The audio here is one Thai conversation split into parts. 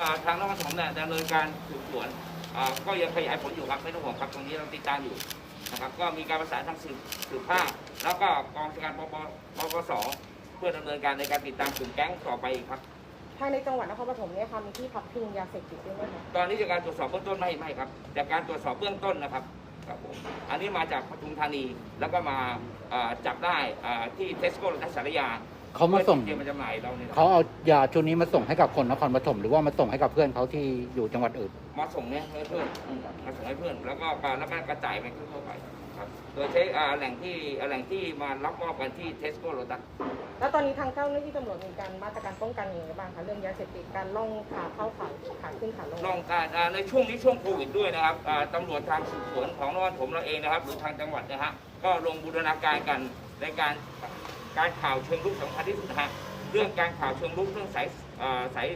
อ่าทางนครปฐมเนี่ยดำเนินการสืบสวนอ่าก็ยังขยายผลอยู่ครับไม่ต้องห่วงครับตรงนี้เราติดตามอยู่นะครับก็มีการประสานทางสืบสืบภาคแล้วก็กองการปปปปสเพื่อดำเนินการในการติดตามกลุ่มแก๊งต่อไปอีกครับภายในจังหวัดนครปฐมเนี่ยค่ะมีที่พักพิงยาเสพติดด้วยไหมคะตอนนี้จากการตรวจสอบเบื้องต้นไม่ไม่ครับจากการตรวจสอบเบื้องต้นนะครับ ครับผมอันนี้มาจากปทุมธานีแล้วก็มาอ่าจับได้อ่าที่เทสโก้และสารยาเขามาส่งเตรียมมาจำหน่ายเราเนี่ยเขาเอายาชุดนี้มาส่งให้กับคนนครปฐมหรือว่ามาส่งให้กับเพื่อนเขาที่อยู่จังหวัดอื่นมาส่งเนี่ยให้เพื่อนอืมมาส่งให้เพื่อนแล้วก็การแล้วก็กระจายไปทั่วๆไป ครับ โดยใช้อ่าแหล่งที่อ่าแหล่งที่มารับมอบกันที่เทสโก้โรตัส แล้วตอนนี้ทางเจ้าหน้าที่ตำรวจมีการมาตรการป้องกันยังไงบ้างคะเรื่องยาเสพติดการล่องขาเข้าขาขาขึ้นขาลงลองการอ่าในช่วงนี้ช่วงโควิดด้วยนะครับอ่าตำรวจทางสืบสวนของนครปฐมเราเองนะครับหรือทางจังหวัดนะฮะก็ลงบูรณาการกันในการการข่าวเชิงลุกสำคัญที่สุดนะฮะเรื่องการข่าวเชิงลุกเรื่องสายอ่าสาย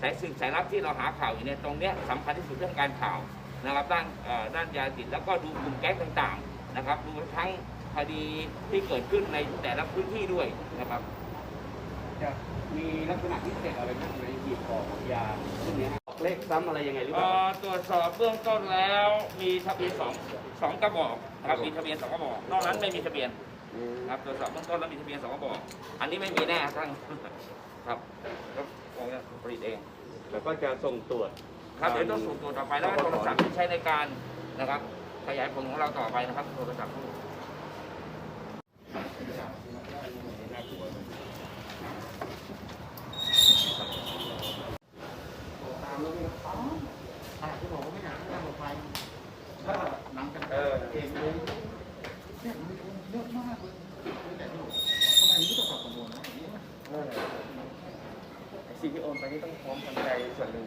สายสืบสายลับที่เราหาข่าวอยู่เนี่ยตรงเนี้ยสำคัญที่สุดเรื่องการข่าวนะครับด้านเอ่อด้านยาเสพติดแล้วก็ดูกลุ่มแก๊งต่างๆ นะครับดูทั้งคดีที่เกิดขึ้นในแต่ละพื้นที่ด้วยนะครับ จะมีลักษณะพิเศษอะไรบ้างในหีบห่อของยาพวกนี้ฮะเลขซ้ำอะไรยังไงหรือเปเอ่ล่า อตรวจสอบเบื้องต้นแล้วมีทะเบียนสองสองกระบอกนะครับมีทะเบียนสองกระบอก นอกนั้นไม่มีทะเบียนครับตรวจสอบเบื้องต้นแล้วมีทะเบียนสองกระบอก อันนี้ไม่มีแน่ทั้งครับก็คงจะผลิตเอง แล้วก็จะส่งตรวจครับเดี๋ยวต้องสูบตรวจต่อไปแล้วก็โทรศัพท์ที่ใช้ในการนะครับ ขยายผลของเราต่อไปนะครับโทรศัพท์เออสิ่งที่โอนไปนี่ต้องพร้อมทำใจส่วนหนึ่ง